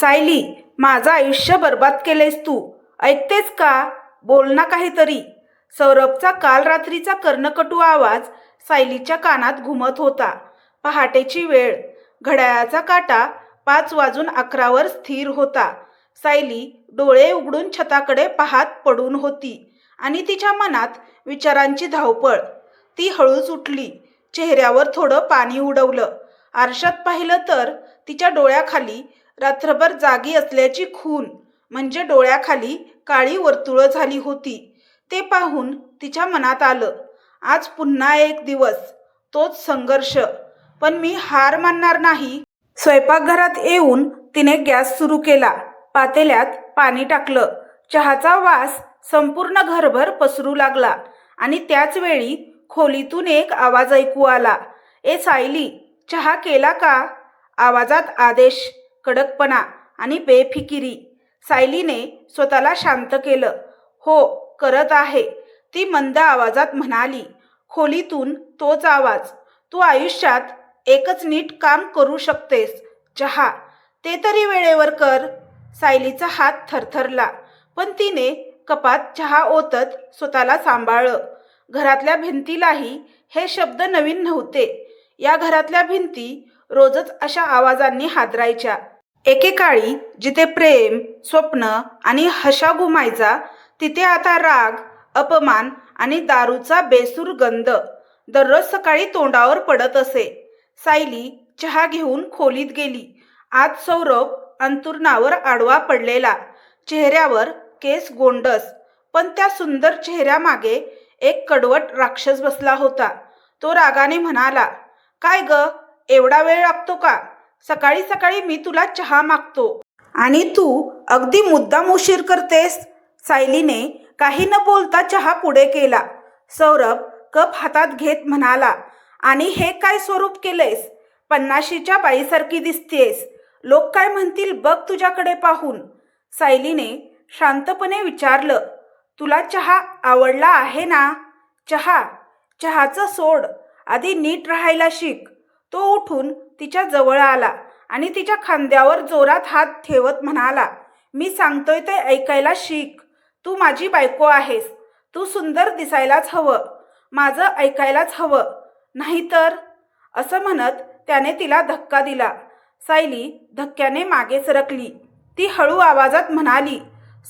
सायली माझं आयुष्य बर्बाद केलेस तू. ऐकतेस का? बोल ना काहीतरी. सौरभचा काल रात्रीचा कर्णकटू आवाज सायलीच्या कानात घुमत होता. पहाटेची वेळ. घड्याळाचा काटा पाच वाजून अकरावर स्थिर होता. सायली डोळे उघडून छताकडे पाहत पडून होती आणि तिच्या मनात विचारांची धावपळ. ती हळूच उठली. चेहऱ्यावर थोडं पाणी उडवलं. आरशात पाहिलं तर तिच्या डोळ्याखाली रात्रभर जागी असल्याची खून म्हणजे डोळ्याखाली काळी वर्तुळं झाली होती. ते पाहून तिच्या मनात आलं आज पुन्हा एक दिवस तोच संघर्ष. पण मी हार मानणार नाही. स्वयंपाकघरात येऊन तिने गॅस सुरू केला. पातेल्यात पाणी टाकलं. चहाचा वास संपूर्ण घरभर पसरू लागला आणि त्याच वेळी खोलीतून एक आवाज ऐकू आला. ए सायली चहा केला का? आवाजात आदेश कडकपणा आणि बेफिकिरी. सायलीने स्वतःला शांत केलं. हो करत आहे. ती मंद आवाजात म्हणाली. खोलीतून तोच आवाज. तू आयुष्यात एकच नीट काम करू शकतेस. चहा. ते तरी वेळेवर कर. सायलीचा हात थरथरला पण तिने कपात चहा ओतत स्वतःला सांभाळलं. घरातल्या भिंतीलाही हे शब्द नवीन नव्हते. या घरातल्या भिंती रोजच अशा आवाजांनी हादरायच्या. एकेकाळी जिथे प्रेम स्वप्न आणि हशा घुमायचा तिथे आता राग अपमान आणि दारूचा बेसूर गंध दररोज सकाळी तोंडावर पडत असे. सायली चहा घेऊन खोलीत गेली. आज सौरभ अंतुरणावर आडवा पडलेला. चेहऱ्यावर केस गोंडस पण त्या सुंदर चेहऱ्यामागे एक कडवट राक्षस बसला होता. तो रागाने म्हणाला काय ग एवढा वेळ लागतो का? सकाळी सकाळी मी तुला चहा मागतो. आणि तू अगदी मुद्दाम उशीर करतेस सायलीने काही न बोलता चहा पुढे केला. सौरभ कप हातात घेत म्हणाला आणि हे काय स्वरूप केलंयस? पन्नाशीच्या बाईसारखी दिसतेस. लोक काय म्हणतील बघ तुझ्याकडे पाहून. सायलीने शांतपणे विचारलं तुला चहा आवडला आहे ना? चहा? चहाचं सोड. आधी नीट राहायला शिक. तो उठून तिच्या जवळ आला आणि तिच्या खांद्यावर जोरात हात ठेवत म्हणाला मी सांगतोय ते ऐकायला शिक. तू माझी बायको आहेस. तू सुंदर दिसायलाच हवं. माझं ऐकायलाच हवं. नाहीतर असं म्हणत त्याने तिला धक्का दिला. सायली धक्क्याने मागे सरकली ती हळू आवाजात म्हणाली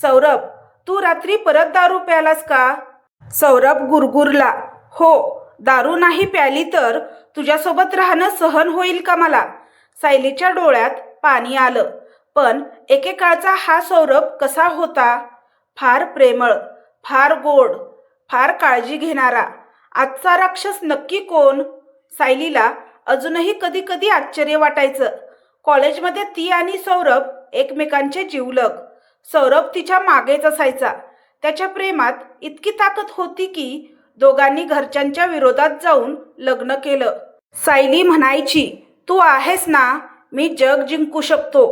सौरभ तू रात्री परत दारू प्यालास का सौरभ गुरगुरला हो. दारू नाही प्याली तर तुझ्यासोबत राहणं सहन होईल का मला? सायलीच्या डोळ्यात पाणी आलं. पण एकेकाळचा हा सौरभ कसा होता? फार प्रेमळ फार गोड फार काळजी घेणारा. आजचा राक्षस नक्की कोण? सायलीला अजूनही कधी कधी आश्चर्य वाटायचं. कॉलेजमध्ये ती आणि सौरभ एकमेकांचे जीवलग. सौरभ तिच्या मागेच असायचा. त्याच्या प्रेमात इतकी ताकद होती की दोघांनी घरच्यांच्या विरोधात जाऊन लग्न केलं. सायली म्हणायची तू आहेस ना मी जग जिंकू शकतो.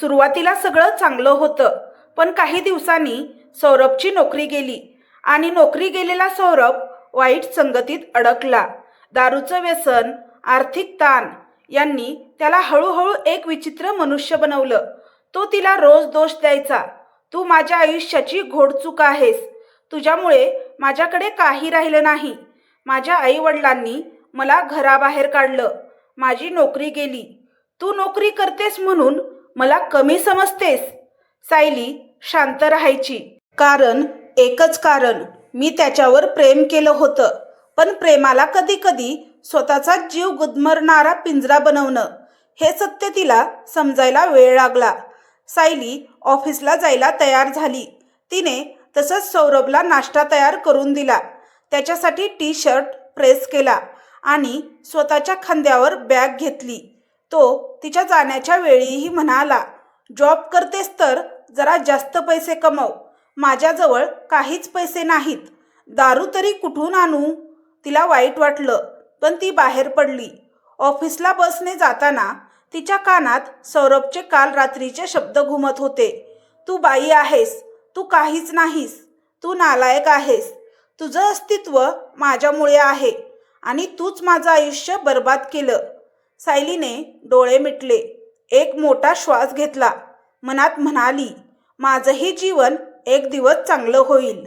सुरुवातीला सगळं चांगलं होतं पण काही दिवसांनी सौरभची नोकरी गेली आणि नोकरी गेलेला सौरभ वाईट संगतीत अडकला. दारूचं व्यसन आर्थिक ताण यांनी त्याला हळूहळू एक विचित्र मनुष्य बनवलं. तो तिला रोज दोष द्यायचा. तू माझ्या आयुष्याची घोडचूक आहेस. तुझ्यामुळे माझ्याकडे काही राहिलं नाही. माझ्या आईवडिलांनी मला घराबाहेर काढलं. माझी नोकरी गेली. तू नोकरी करतेस म्हणून मला कमी समजतेस. सायली शांत राहायची. कारण एकच कारण मी त्याच्यावर प्रेम केलं होतं. पण प्रेमाला कधी कधी स्वतःचा जीव गुदमरणारा पिंजरा बनवणं हे सत्य तिला समजायला वेळ लागला. सायली ऑफिसला जायला तयार झाली. तिने तसंच सौरभला नाश्ता तयार करून दिला. त्याच्यासाठी टी शर्ट प्रेस केला आणि स्वतःच्या खांद्यावर बॅग घेतली. तो तिच्या जाण्याच्या वेळीही म्हणाला जॉब करतेस तर जरा जास्त पैसे कमव. माझ्याजवळ काहीच पैसे नाहीत. दारू तरी कुठून आणू? तिला वाईट वाटलं पण ती बाहेर पडली. ऑफिसला बसने जाताना तिच्या कानात सौरभचे काल रात्रीचे शब्द घुमत होते. तू बाई आहेस. तू काहीच नाहीस. तू नालायक आहेस. तुझं अस्तित्व माझ्यामुळे आहे आणि तूच माझं आयुष्य बर्बाद केलं. सायलीने डोळे मिटले. एक मोठा श्वास घेतला. मनात म्हणाली माझंही जीवन एक दिवस चांगलं होईल.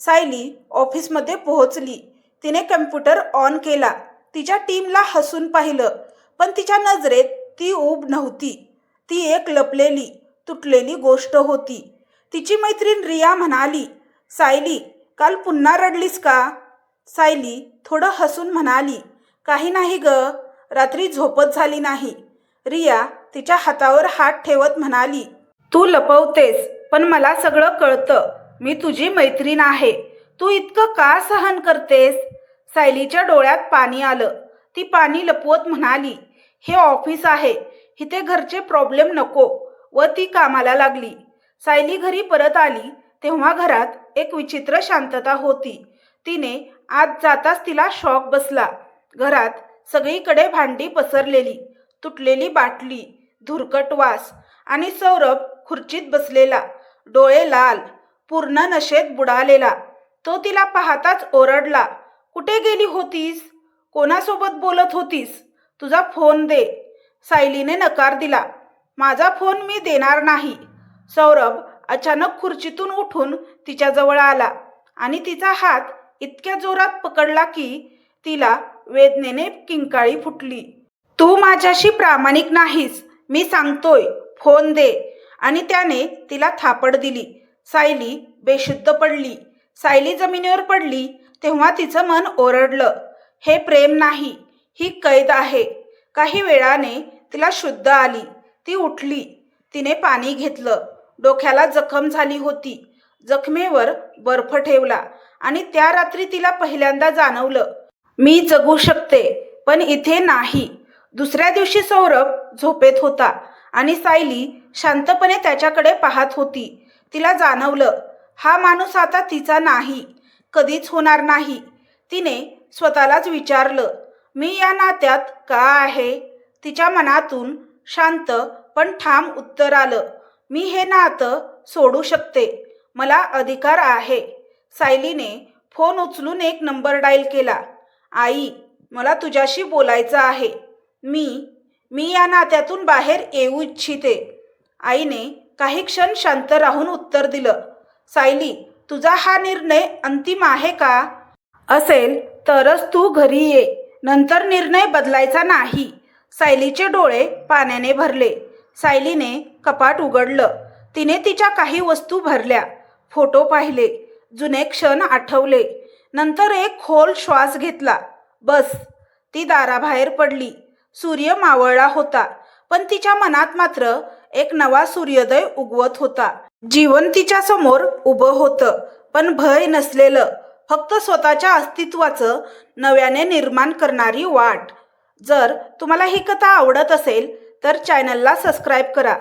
सायली ऑफिसमध्ये पोहोचली. तिने कम्प्युटर ऑन केला. तिच्या टीमला हसून पाहिलं पण तिच्या नजरेत ती ऊब नव्हती. ती एक लपलेली तुटलेली गोष्ट होती. तिची मैत्रीण रिया म्हणाली सायली काल पुन्हा रडलीस का? सायली थोडं हसून म्हणाली काही नाही ग रात्री झोपत झाली नाही. रिया तिच्या हातावर हात ठेवत म्हणाली तू लपवतेस पण मला सगळं कळतं. मी तुझी मैत्रीण आहे. तू इतकं का सहन करतेस? सायलीच्या डोळ्यात पाणी आलं. ती पाणी लपवत म्हणाली हे ऑफिस आहे. इथे घरचे प्रॉब्लेम नको. व ती कामाला लागली. सायली घरी परत आली तेव्हा घरात एक विचित्र शांतता होती. तिने आत जाताच तिला शॉक बसला. घरात सगळीकडे भांडी पसरलेली तुटलेली बाटली धुरकट वास आणि सौरभ खुर्चीत बसलेला डोळे लाल पूर्ण नशेत बुडालेला. तो तिला पाहताच ओरडला कुठे गेली होतीस? कोणासोबत बोलत होतीस? तुझा फोन दे. सायलीने नकार दिला माझा फोन मी देणार नाही. सौरभ अचानक खुर्चीतून उठून तिच्याजवळ आला आणि तिचा हात इतक्या जोरात पकडला की तिला वेदनेने किंकाळी फुटली. तू माझ्याशी प्रामाणिक नाहीस मी सांगतोय फोन दे. आणि त्याने तिला थापड दिली. सायली बेशुद्ध पडली. सायली जमिनीवर पडली तेव्हा तिचं मन ओरडलं. हे प्रेम नाही ही कैद आहे. काही वेळाने तिला शुद्ध आली. ती उठली. तिने पाणी घेतलं. डोक्याला जखम झाली होती. जखमेवर बर्फ ठेवला आणि त्या रात्री तिला पहिल्यांदा जाणवलं. मी जगू शकते पण इथे नाही. दुसऱ्या दिवशी सौरभ झोपेत होता आणि सायली शांतपणे त्याच्याकडे पाहत होती. तिला जाणवलं हा माणूस आता तिचा नाही कधीच होणार नाही. तिने स्वतःलाच विचारलं मी या नात्यात का आहे? तिच्या मनातून शांत पण ठाम उत्तर आलं. मी हे नातं सोडू शकते. मला अधिकार आहे. सायलीने फोन उचलून एक नंबर डायल केला. आई मला तुझ्याशी बोलायचं आहे. मी मी या नात्यातून बाहेर येऊ इच्छिते. आईने काही क्षण शांत राहून उत्तर दिलं. सायली तुझा हा निर्णय अंतिम आहे का? असेल तरच तू घरी ये. नंतर निर्णय बदलायचा नाही. सायलीचे डोळे पाण्याने भरले. सायलीने कपाट उघडलं. तिने तिच्या काही वस्तू भरल्या. फोटो पाहिले. जुने क्षण आठवले. नंतर एक खोल श्वास घेतला. बस. ती दाराबाहेर पडली. सूर्य मावळला होता. पण तिच्या मनात मात्र एक नवा सूर्योदय उगवत होता. जीवन तिच्या समोर उभं होतं. पण भय नसलेलं. फक्त स्वतःच्या अस्तित्वाचं नव्याने निर्माण करणारी वाट. जर तुम्हाला ही कथा आवडत असेल तर चॅनलला सबस्क्राईब करा.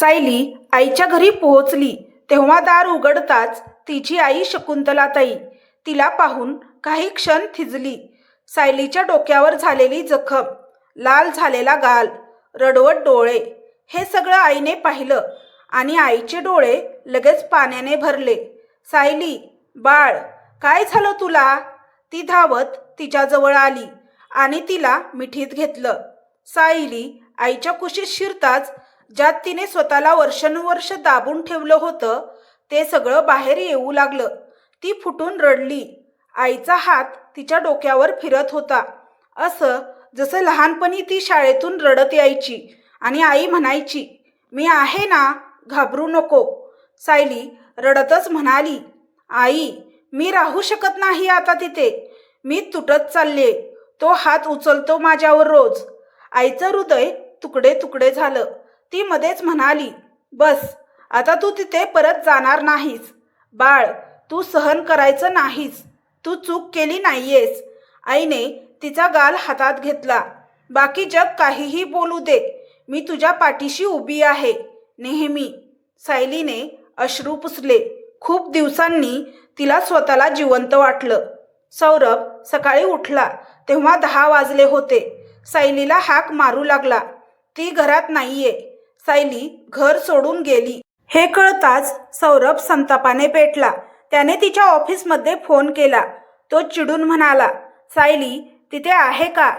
सायली आईच्या घरी पोहोचली. तेव्हा दार उघडताच तिची आई शकुंतलाताई तिला पाहून काही क्षण थिजली. सायलीच्या डोक्यावर झालेली जखम लाल झालेला गाल रडवट डोळे हे सगळं आईने पाहिलं आणि आईचे डोळे लगेच पाण्याने भरले. सायली बाळ काय झालं तुला? ती धावत तिच्याजवळ आली आणि तिला मिठीत घेतलं. सायली आईच्या कुशीत शिरताच ज्यात तिने स्वतःला वर्षानुवर्ष दाबून ठेवलं होतं ते सगळं बाहेर येऊ लागलं. ती फुटून रडली. आईचा हात तिच्या डोक्यावर फिरत होता. असं जसं लहानपणी ती शाळेतून रडत यायची आणि आई म्हणायची मी आहे ना घाबरू नको. सायली रडतच म्हणाली आई मी राहू शकत नाही आता तिथे. मी तुटत चालले. तो हात उचलतो माझ्यावर रोज. आईचं हृदय तुकडे तुकडे झालं. ती मध्येच म्हणाली बस आता तू तिथे परत जाणार नाहीस. बाळ तू सहन करायचं नाहीस. तू चूक केली नाहीयेस. आईने तिचा गाल हातात घेतला. बाकी जग काहीही बोलू दे. मी तुझ्या पाठीशी उभी आहे. नेहमी. सायलीने अश्रू पुसले. खूप दिवसांनी तिला स्वतःला जिवंत वाटलं. सौरभ सकाळी उठला तेव्हा दहा वाजले होते. सायलीला हाक मारू लागला. ती घरात नाहीये. सायली घर सोडून गेली. हे कळताच सौरभ संतापाने पेटला. त्याने तिच्या ऑफिसमध्ये फोन केला. तो चिडून म्हणाला सायली तिथे आहे का?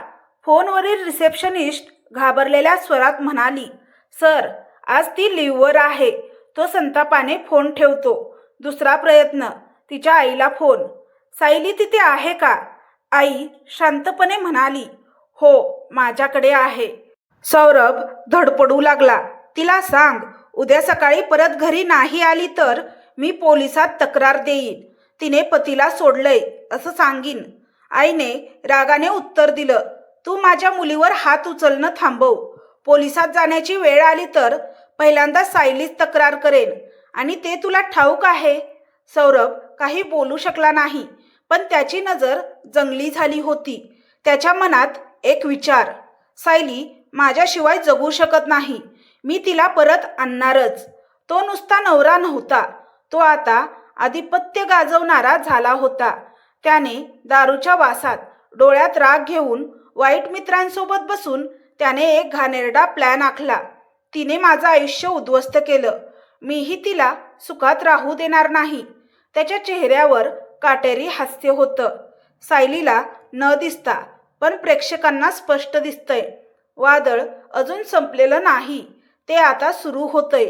फोनवरील रिसेप्शनिस्ट घाबरलेल्या स्वरात म्हणाली सर आज ती लिव्हवर आहे. तो संतापाने फोन ठेवतो. दुसरा प्रयत्न तिच्या आईला फोन. सायली तिथे आहे का? आई शांतपणे म्हणाली हो माझ्याकडे आहे. सौरभ धडपडू लागला. तिला सांग उद्या सकाळी परत घरी नाही आली तर मी पोलिसात तक्रार देईन. तिने पतीला सोडलंय असं सांगीन. आईने रागाने उत्तर दिलं तू माझ्या मुलीवर हात उचलणं थांबव. पोलिसात जाण्याची वेळ आली तर पहिल्यांदा सायलीच तक्रार करेन आणि ते तुला ठाऊक आहे. सौरभ काही बोलू शकला नाही पण त्याची नजर जंगली झाली होती. त्याच्या मनात एक विचार सायली माझ्याशिवाय जगू शकत नाही. मी तिला परत आणणारच. तो नुसता नवरा नव्हता. तो आता आधिपत्य गाजवणारा झाला होता. त्याने दारूच्या वासात डोळ्यात राग घेऊन वाईट मित्रांसोबत बसून त्याने एक घाणेरडा प्लॅन आखला. तिने माझं आयुष्य उद्ध्वस्त केलं. मीही तिला सुखात राहू देणार नाही. त्याच्या चेहऱ्यावर काटेरी हास्य होतं. सायलीला न दिसता पण प्रेक्षकांना स्पष्ट दिसतंय. वादळ अजून संपलेलं नाही. ते आता सुरू होतंय.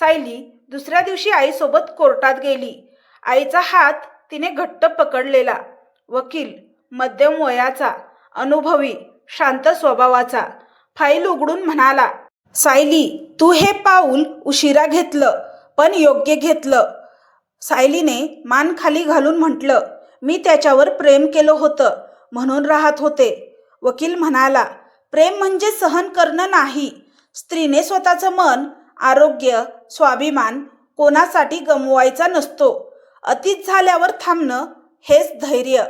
सायली दुसऱ्या दिवशी आईसोबत कोर्टात गेली. आईचा हात तिने घट्ट पकडलेला. वकील मध्यम वयाचा अनुभवी शांत स्वभावाचा फाईल उघडून म्हणाला सायली तू हे पाऊल उशिरा घेतलं पण योग्य घेतलं सायलीने मान खाली घालून म्हटलं मी त्याच्यावर प्रेम केलं होतं म्हणून राहत होते वकील म्हणाला प्रेम म्हणजे सहन करणं नाही. स्त्रीने स्वतःचं मन आरोग्य स्वाभिमान कोणासाठी गमवायचा नसतो. अतीत झाल्यावर थांबणं हेच धैर्य.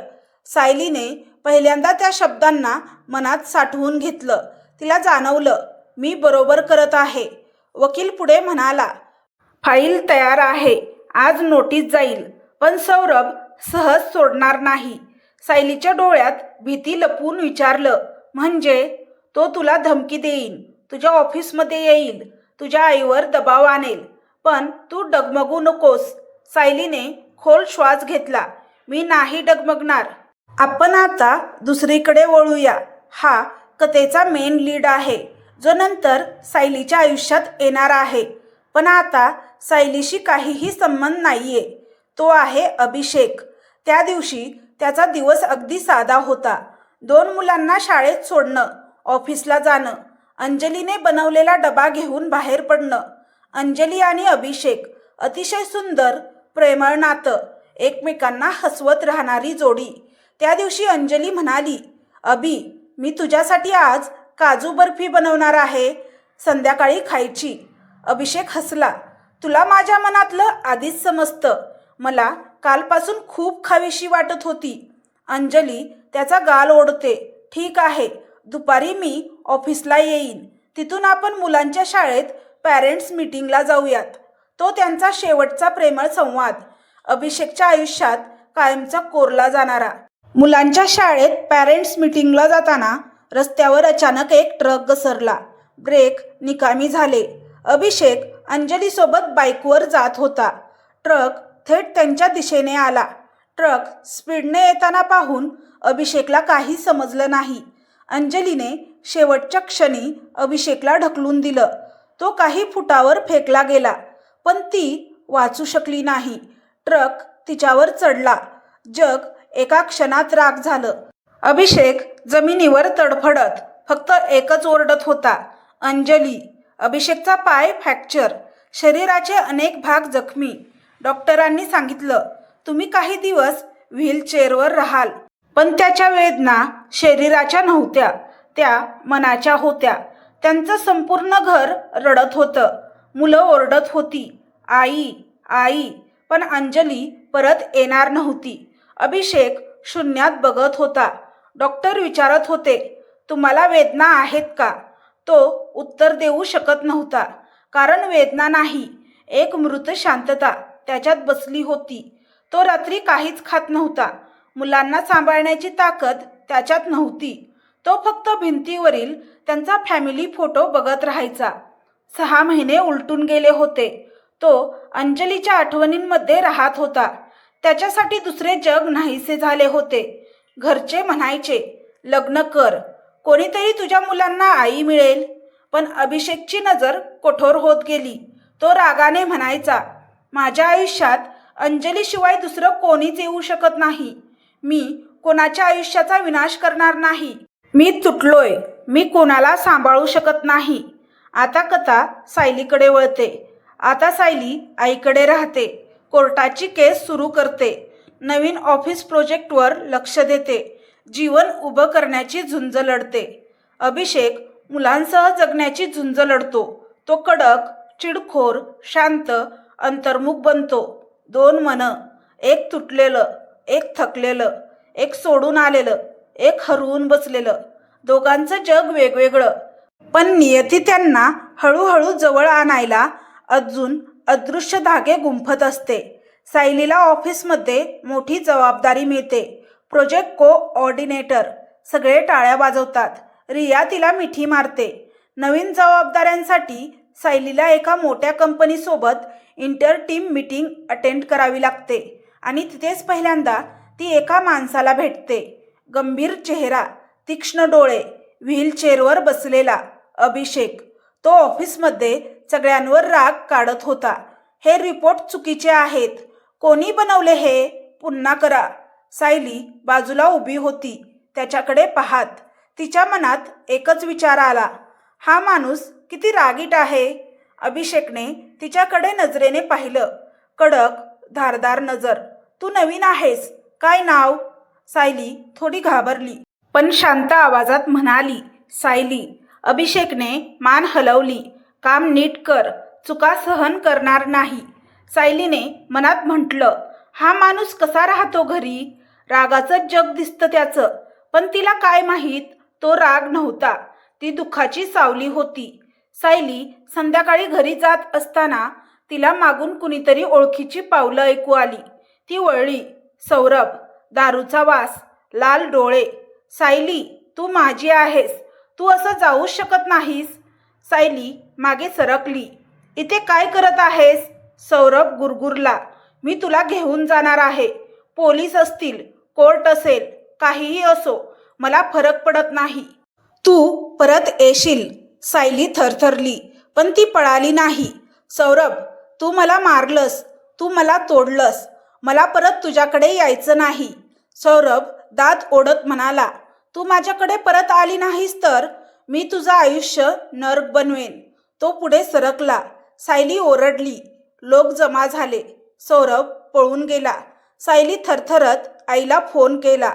सायलीने पहिल्यांदा त्या शब्दांना मनात साठवून घेतलं. तिला जाणवलं मी बरोबर करत आहे. वकील पुढे म्हणाला फाईल तयार आहे आज नोटीस जाईल पण सौरभ सहज सोडणार नाही. सायलीच्या डोळ्यात भीती लपवून विचारलं म्हणजे? तो तुला धमकी देईन. तुझ्या ऑफिसमध्ये येईल. तुझ्या आईवर दबाव आणेल. पण तू डगमगू नकोस. सायलीने खोल श्वास घेतला. मी नाही डगमगणार. आपण आता दुसरीकडे वळूया. हा कथेचा मेन लीड आहे. जो नंतर सायलीच्या आयुष्यात येणार आहे. पण आता सायलीशी काहीही संबंध नाहीये. तो आहे अभिषेक. त्या दिवशी त्याचा दिवस अगदी साधा होता. दोन मुलांना शाळेत सोडणं. ऑफिसला जाणं अंजलीने बनवलेला डबा घेऊन बाहेर पडणं अंजली आणि अभिषेक अतिशय सुंदर प्रेमळ नातं एकमेकांना हसवत राहणारी जोडी. त्या दिवशी अंजली म्हणाली अभि मी तुझ्यासाठी आज काजू बर्फी बनवणार आहे संध्याकाळी खायची. अभिषेक हसला तुला माझ्या मनातलं आधीच समजतं. मला कालपासून खूप खावीशी वाटत होती. अंजली त्याचा गाल ओढते. ठीक आहे दुपारी मी ऑफिसला येईन. तिथून आपण मुलांच्या शाळेत पॅरेंट्स मीटिंगला जाऊयात. तो त्यांचा शेवटचा प्रेमळ संवाद. अभिषेकच्या आयुष्यात कायमचा कोरला जाणारा. मुलांच्या शाळेत पॅरेंट्स मीटिंगला जाताना रस्त्यावर अचानक एक ट्रक घसरला. ब्रेक निकामी झाले. अभिषेक अंजलीसोबत बाईकवर जात होता. ट्रक थेट त्यांच्या दिशेने आला. ट्रक स्पीडने येताना पाहून अभिषेकला काही समजलं नाही. अंजलीने शेवटच्या क्षणी अभिषेकला ढकलून दिलं. तो काही फुटावर फेकला गेला पण ती वाचू शकली नाही. ट्रक तिच्यावर चढला. जग एका क्षणात राग झालं. अभिषेक जमिनीवर तडफडत फक्त एकच ओरडत होता अंजली अभिषेकचा पाय फ्रॅक्चर शरीराचे अनेक भाग जखमी. डॉक्टरांनी सांगितलं तुम्ही काही दिवस व्हीलचेअरवर राहाल. पण त्याच्या वेदना शरीराच्या नव्हत्या त्या मनाच्या होत्या. त्यांचं संपूर्ण घर रडत होतं. मुलं ओरडत होती. आई आई पण अंजली परत येणार नव्हती. अभिषेक शून्यात बघत होता. डॉक्टर विचारत होते तुम्हाला वेदना आहेत का? तो उत्तर देऊ शकत नव्हता. कारण वेदना नाही एक मृत शांतता त्याच्यात बसली होती. तो रात्री काहीच खात नव्हता. मुलांना सांभाळण्याची ताकद त्याच्यात नव्हती. तो फक्त भिंतीवरील त्यांचा फॅमिली फोटो बघत राहायचा. सहा महिने उलटून गेले होते. तो अंजलीच्या आठवणींमध्ये राहत होता. त्याच्यासाठी दुसरे जग नाहीसे झाले होते. घरचे म्हणायचे लग्न कर. कोणीतरी तुझ्या मुलांना आई मिळेल. पण अभिषेकची नजर कठोर होत गेली. तो रागाने म्हणायचा माझ्या आयुष्यात अंजलीशिवाय दुसरं कोणीच येऊ शकत नाही. मी कोणाच्या आयुष्याचा विनाश करणार नाही. मी तुटलोय. मी कोणाला सांभाळू शकत नाही. आता कथा सायलीकडे वळते. आता सायली आईकडे राहते. कोर्टाची केस सुरू करते. नवीन ऑफिस प्रोजेक्टवर लक्ष देते. जीवन उभं करण्याची झुंज लढते. अभिषेक मुलांसह जगण्याची झुंज लढतो. तो कडक चिडखोर शांत अंतर्मुख बनतो. दोन मनं एक तुटलेलं. एक थकलेलं एक सोडून आलेलं एक हरवून बसलेलं. दोघांचं जग वेगवेगळं. पण नियती त्यांना हळूहळू जवळ आणायला अजून अदृश्य धागे गुंफत असते. सायलीला ऑफिसमध्ये मोठी जबाबदारी मिळते. प्रोजेक्ट को ऑर्डिनेटर सगळे टाळ्या वाजवतात. रिया तिला मिठी मारते. नवीन जबाबदाऱ्यांसाठी सायलीला एका मोठ्या कंपनीसोबत इंटर टीम मीटिंग अटेंड करावी लागते. आणि तिथेच पहिल्यांदा ती एका माणसाला भेटते. गंभीर चेहरा तीक्ष्ण डोळे व्हीलचेअरवर बसलेला अभिषेक. तो ऑफिसमध्ये सगळ्यांवर राग काढत होता. हे रिपोर्ट चुकीचे आहेत. कोणी बनवले हे? पुन्हा करा. सायली बाजूला उभी होती. त्याच्याकडे पाहात. तिच्या मनात एकच विचार आला. हा माणूस किती रागीट आहे? अभिषेकने तिच्याकडे नजरेने पाहिलं. कडक धारदार नजर. तू नवीन आहेस. काय नाव? सायली थोडी घाबरली. पण शांत आवाजात म्हणाली सायली अभिषेकने मान हलवली. काम नीट कर. चुका सहन करणार नाही. सायलीने मनात म्हटलं हा माणूस कसा राहतो घरी? रागाचं जग दिसतं त्याचं. पण तिला काय माहीत? तो राग नव्हता. ती दुःखाची सावली होती. सायली संध्याकाळी घरी जात असताना तिला मागून कुणीतरी ओळखीची पावलं ऐकू आली. ती वळली सौरभ दारूचा वास लाल डोळे सायली तू माझी आहेस तू असं जाऊच शकत नाहीस. सायली मागे सरकली. इथे काय करत आहेस? सौरभ गुरगुरला. मी तुला घेऊन जाणार आहे. पोलीस असतील कोर्ट असेल काहीही असो मला फरक पडत नाही. तू परत येशील. सायली थरथरली पण ती पळाली नाही. सौरभ तू मला मारलंस तू मला तोडलंस. मला परत तुझ्याकडे यायचं नाही. सौरभ दात ओढत म्हणाला तू माझ्याकडे परत आली नाहीस तर? मी तुझं आयुष्य नर्क बनवेन. तो पुढे सरकला. सायली ओरडली. लोक जमा झाले. सौरभ पळून गेला. सायली थरथरत आईला फोन केला.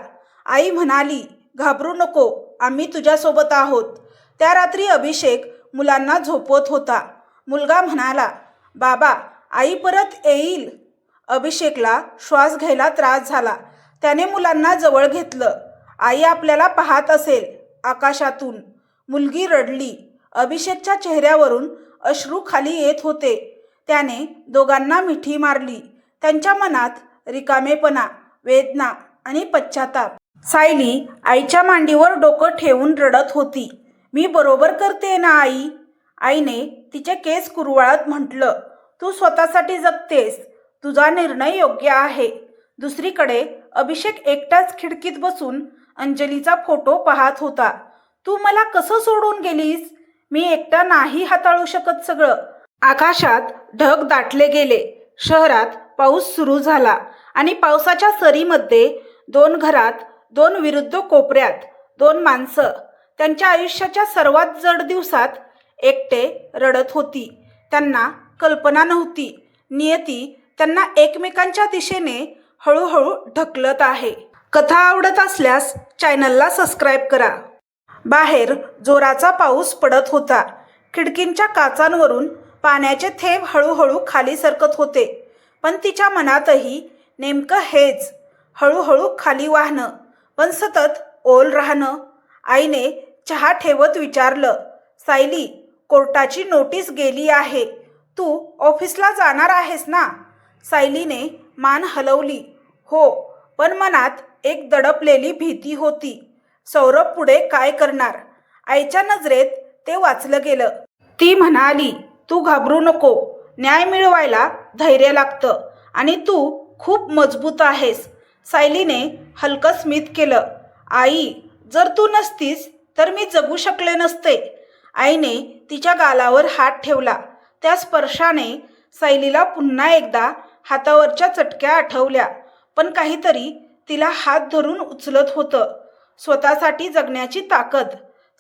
आई म्हणाली घाबरू नको आम्ही तुझ्यासोबत आहोत. त्या रात्री अभिषेक मुलांना झोपवत होता. मुलगा म्हणाला बाबा आई परत येईल. अभिषेकला श्वास घ्यायला त्रास झाला. त्याने मुलांना जवळ घेतलं. आई आपल्याला पाहत असेल आकाशातून. मुलगी रडली. अभिषेकच्या चेहऱ्यावरून अश्रू खाली येत होते. त्याने दोघांना मिठी मारली. त्यांच्या मनात रिकामेपणा वेदना आणि पश्चाताप. सायली आईच्या मांडीवर डोकं ठेवून रडत होती. मी बरोबर करते ना आई? आईने तिचे केस कुरवाळत म्हटलं. तू स्वतःसाठी जगतेस. तुझा निर्णय योग्य आहे. दुसरीकडे अभिषेक एकटाच खिडकीत बसून अंजलीचा फोटो पाहत होता. तू मला कसं सोडून गेलीस? मी एकटा नाही हाताळू शकत सगळं. आकाशात ढग दाटले गेले. शहरात पाऊस सुरू झाला आणि पावसाच्या सरीमध्ये दोन घरात दोन विरुद्ध कोपऱ्यात दोन माणसं. त्यांच्या आयुष्याच्या सर्वात जड दिवसात एकटे रडत होती. त्यांना कल्पना नव्हती. नियती त्यांना एकमेकांच्या दिशेने हळूहळू ढकलत आहे. कथा आवडत असल्यास चॅनलला सबस्क्राईब करा. बाहेर जोराचा पाऊस पडत होता. खिडकींच्या काचांवरून पाण्याचे थेंब हळूहळू खाली सरकत होते. पण तिच्या मनातही नेमकं हेच हळूहळू खाली वाहणं पण सतत ओल राहणं आईने चहा ठेवत विचारलं सायली कोर्टाची नोटीस गेली आहे. तू ऑफिसला जाणार आहेस ना? सायलीने मान हलवली. हो पण मनात एक दडपलेली भीती होती. सौरभ पुढे काय करणार? आईच्या नजरेत ते वाचलं गेलं. ती म्हणाली तू घाबरू नको. न्याय मिळवायला धैर्य लागतं आणि तू खूप मजबूत आहेस. सायलीने हलकं स्मित केलं. आई जर तू नसतीस तर मी जगू शकले नसते. आईने तिच्या गालावर हात ठेवला. त्या स्पर्शाने सायलीला पुन्हा एकदा हातावरच्या चटक्या आठवल्या पण काहीतरी तिला हात धरून उचलत होतं. स्वतःसाठी जगण्याची ताकद.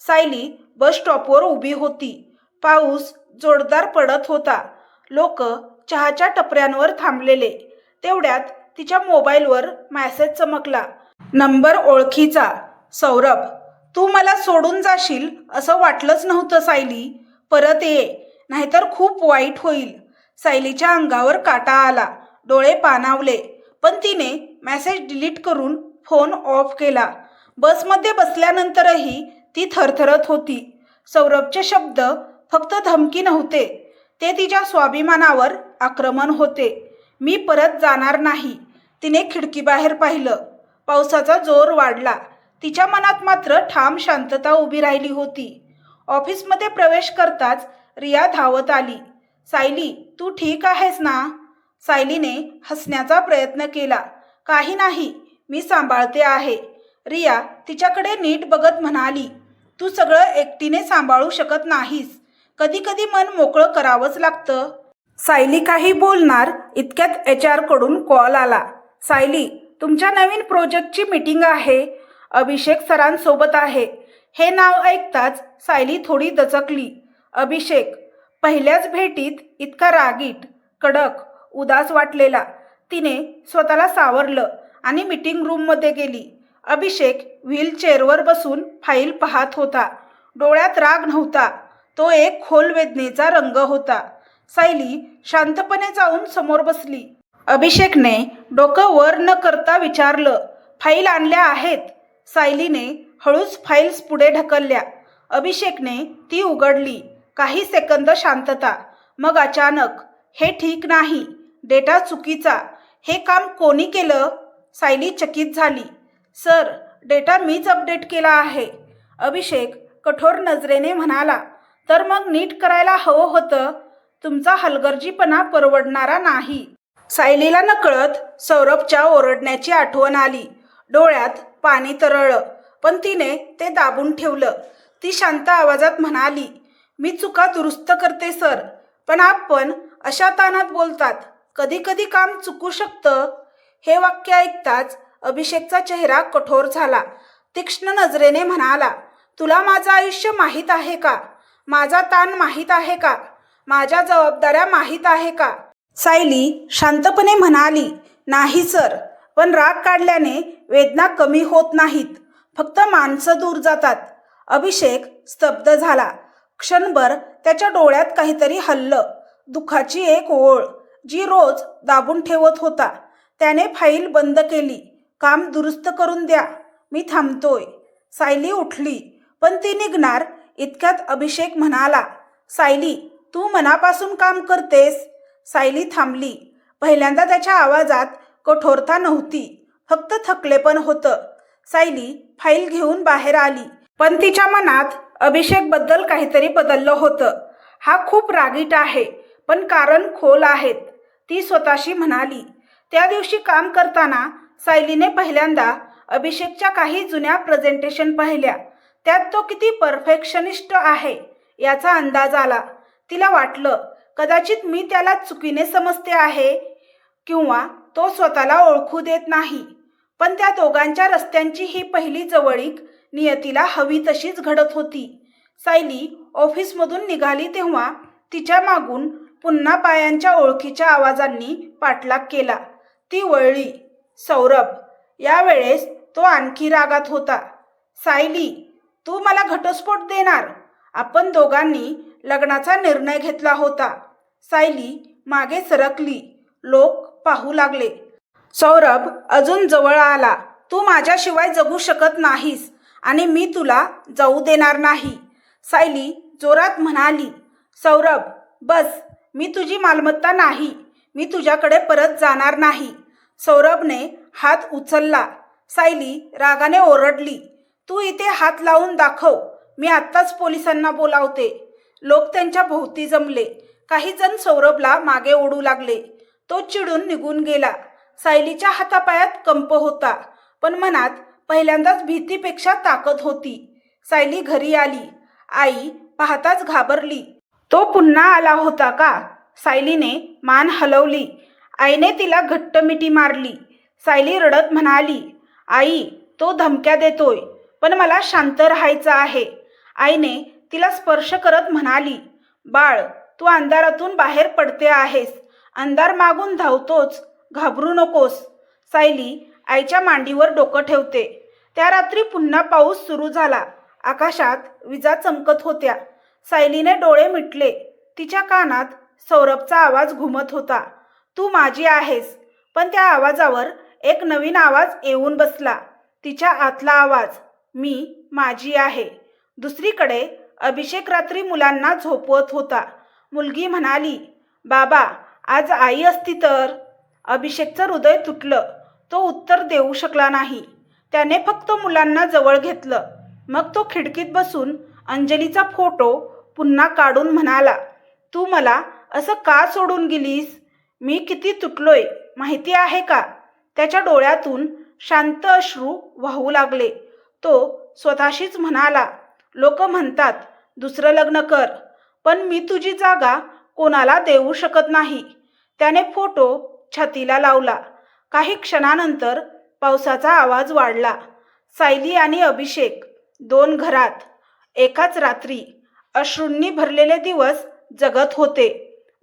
सायली बस स्टॉपवर उभी होती. पाऊस जोरदार पडत होता. लोक चहाच्या टपऱ्यांवर थांबलेले. तेवढ्यात तिच्या मोबाईलवर मॅसेज चमकला. नंबर ओळखीचा. सौरभ तू मला सोडून जाशील असं वाटलंच नव्हतं सायली. परत ये नाहीतर खूप वाईट होईल. सायलीच्या अंगावर काटा आला. डोळे पाणावले. पण तिने मॅसेज डिलीट करून फोन ऑफ केला. बसमध्ये बसल्यानंतरही ती थरथरत होती. सौरभचे शब्द फक्त धमकी नव्हते. ते तिच्या स्वाभिमानावर आक्रमण होते. मी परत जाणार नाही. तिने खिडकीबाहेर पाहिलं. पावसाचा जोर वाढला. तिच्या मनात मात्र ठाम शांतता उभी राहिली होती. ऑफिसमध्ये प्रवेश करताच रिया धावत आली. सायली तू ठीक आहेस ना? सायलीने हसण्याचा प्रयत्न केला. काही नाही मी सांभाळते आहे. रिया तिच्याकडे नीट बघत म्हणाली तू सगळं एकटीने सांभाळू शकत नाहीस. कधी कधी मन मोकळं करावंच लागतं. सायली काही बोलणार इतक्यात एच आरकडून कॉल आला. सायली तुमच्या नवीन प्रोजेक्टची मीटिंग आहे. अभिषेक सरांसोबत आहे. हे नाव ऐकताच सायली थोडी दचकली. अभिषेक पहिल्याच भेटीत इतका रागीट कडक उदास वाटलेला. तिने स्वतःला सावरलं आणि मीटिंग रूममध्ये गेली. अभिषेक व्हीलचेअरवर बसून फाईल पाहत होता. डोळ्यात राग नव्हता. तो एक खोल वेदनेचा रंग होता. सायली शांतपणे जाऊन समोर बसली. अभिषेकने डोकं वर न करता विचारलं फाईल आणल्या आहेत. सायलीने हळूच फाईल्स पुढे ढकलल्या. अभिषेकने ती उघडली. काही सेकंद शांतता. मग अचानक हे ठीक नाही. डेटा चुकीचा. हे काम कोणी केलं? सायली चकित झाली. सर डेटा मीच अपडेट केला आहे. अभिषेक कठोर नजरेने म्हणाला तर मग नीट करायला हवं होतं? तुमचा हलगर्जीपणा परवडणारा नाही. सायलीला नकळत सौरभच्या ओरडण्याची आठवण आली. डोळ्यात पाणी तरळलं पण तिने ते दाबून ठेवलं. ती शांत आवाजात म्हणाली मी चुका दुरुस्त करते सर पण आपण अशा तानात बोलतात. कधी कधी काम चुकू शकतं. हे वाक्य ऐकताच अभिषेकचा चेहरा कठोर झाला. तीक्ष्ण नजरेने म्हणाला तुला माझं आयुष्य माहीत आहे का? माझा ताण माहीत आहे का? माझ्या जबाबदाऱ्या माहीत आहे का? सायली शांतपणे म्हणाली नाही सर पण राग काढल्याने वेदना कमी होत नाहीत. फक्त माणसं दूर जातात. अभिषेक स्तब्ध झाला. क्षणभर त्याच्या डोळ्यात काहीतरी हल्लं. दुःखाची एक ओळ. जी रोज दाबून ठेवत होता त्याने फाईल बंद केली. काम दुरुस्त करून द्या. मी थांबतोय. सायली उठली पण ती निघणार इतक्यात अभिषेक म्हणाला सायली तू मनापासून काम करतेस? सायली थांबली. पहिल्यांदा त्याच्या आवाजात कठोरता नव्हती फक्त थकलेपण होतं. सायली फाईल घेऊन बाहेर आली पण तिच्या मनात अभिषेकबद्दल काहीतरी बदललं होतं. हा खूप रागीट आहे पण कारण खोल आहेत. ती स्वतःशी म्हणाली. त्या दिवशी काम करताना सायलीने पहिल्यांदा अभिषेकच्या काही जुन्या प्रेझेंटेशन पाहिल्या. त्यात तो किती परफेक्शनिस्ट आहे याचा अंदाज आला. तिला वाटलं कदाचित मी त्याला चुकीने समजते आहे किंवा तो स्वतःला ओळखू देत नाही. पण त्या दोघांच्या रस्त्यांची ही पहिली जवळीक नियतीला हवी तशीच घडत होती. सायली ऑफिसमधून निघाली तेव्हा तिच्या मागून पुन्हा पायांच्या ओळखीच्या आवाजांनी पाठलाग केला. ती वळली. सौरभ. यावेळेस तो आणखी रागात होता. सायली तू मला घटस्फोट देणार? आपण दोघांनी लग्नाचा निर्णय घेतला होता. सायली मागे सरकली. लोक पाहू लागले. सौरभ अजून जवळ आला. तू माझ्याशिवाय जगू शकत नाहीस आणि मी तुला जाऊ देणार नाही. सायली जोरात म्हणाली सौरभ बस. मी तुझी मालमत्ता नाही. मी तुझ्याकडे परत जाणार नाही. सौरभने हात उचलला. सायली रागाने ओरडली. तू इथे हात लावून दाखव. मी आत्ताच पोलिसांना बोलावते. लोक त्यांच्या भोवती जमले. काही जण सौरभला मागे ओढू लागले. तो चिडून निघून गेला. सायलीच्या हातापायात कंप होता. पण मनात पहिल्यांदाच भीतीपेक्षा ताकद होती. सायली घरी आली. आई पाहताच घाबरली. तो पुन्हा आला होता का? सायलीने मान हलवली. आईने तिला घट्ट मिठी मारली. सायली रडत म्हणाली आई तो धमक्या देतोय पण मला शांत राहायचं आहे. आईने तिला स्पर्श करत म्हणाली बाळ तू अंधारातून बाहेर पडते आहेस. अंधार मागून धावतोच घाबरू नकोस. सायली आईच्या मांडीवर डोकं ठेवते. त्या रात्री पुन्हा पाऊस सुरू झाला. आकाशात विजा चमकत होत्या. सायलीने डोळे मिटले. तिच्या कानात सौरभचा आवाज घुमत होता. तू माझी आहेस. पण त्या आवाजावर एक नवीन आवाज येऊन बसला. तिच्या आतला आवाज मी माझी आहे. दुसरीकडे अभिषेक रात्री मुलांना झोपवत होता. मुलगी म्हणाली बाबा आज आई असती तर? अभिषेकचं हृदय तुटलं. तो उत्तर देऊ शकला नाही. त्याने फक्त मुलांना जवळ घेतलं. मग तो खिडकीत बसून अंजलीचा फोटो पुन्हा काढून म्हणाला तू मला असं का सोडून गेलीस? मी किती तुटलोय माहिती आहे का? त्याच्या डोळ्यातून शांत अश्रू वाहू लागले. तो स्वतःशीच म्हणाला लोक म्हणतात दुसरं लग्न कर पण मी तुझी जागा कोणाला देऊ शकत नाही. त्याने फोटो छातीला लावला. काही क्षणानंतर पावसाचा आवाज वाढला. सायली आणि अभिषेक दोन घरात एकाच रात्री अश्रूंनी भरलेले दिवस जगत होते.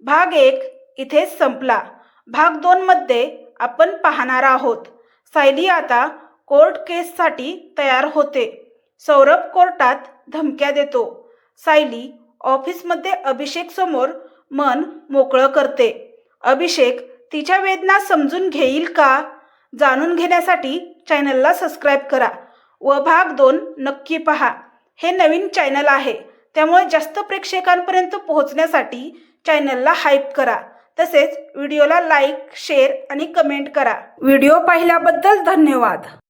भाग एक इथेच संपला. भाग दोनमध्ये आपण पाहणार आहोत. सायली आता कोर्ट केससाठी तयार होते. सौरभ कोर्टात धमक्या देतो. सायली ऑफिसमध्ये अभिषेक समोर मन मोकळं करते. अभिषेक तिच्या वेदना समजून घेईल का? जाणून घेण्यासाठी चॅनलला सबस्क्राईब करा व भाग दोन नक्की पहा. हे नवीन चॅनल आहे. त्यामुळे जास्त प्रेक्षकांपर्यंत पोहोचण्यासाठी चॅनलला हाईप करा. तसेच व्हिडिओला लाईक शेअर आणि कमेंट करा. व्हिडिओ पाहिल्याबद्दल धन्यवाद.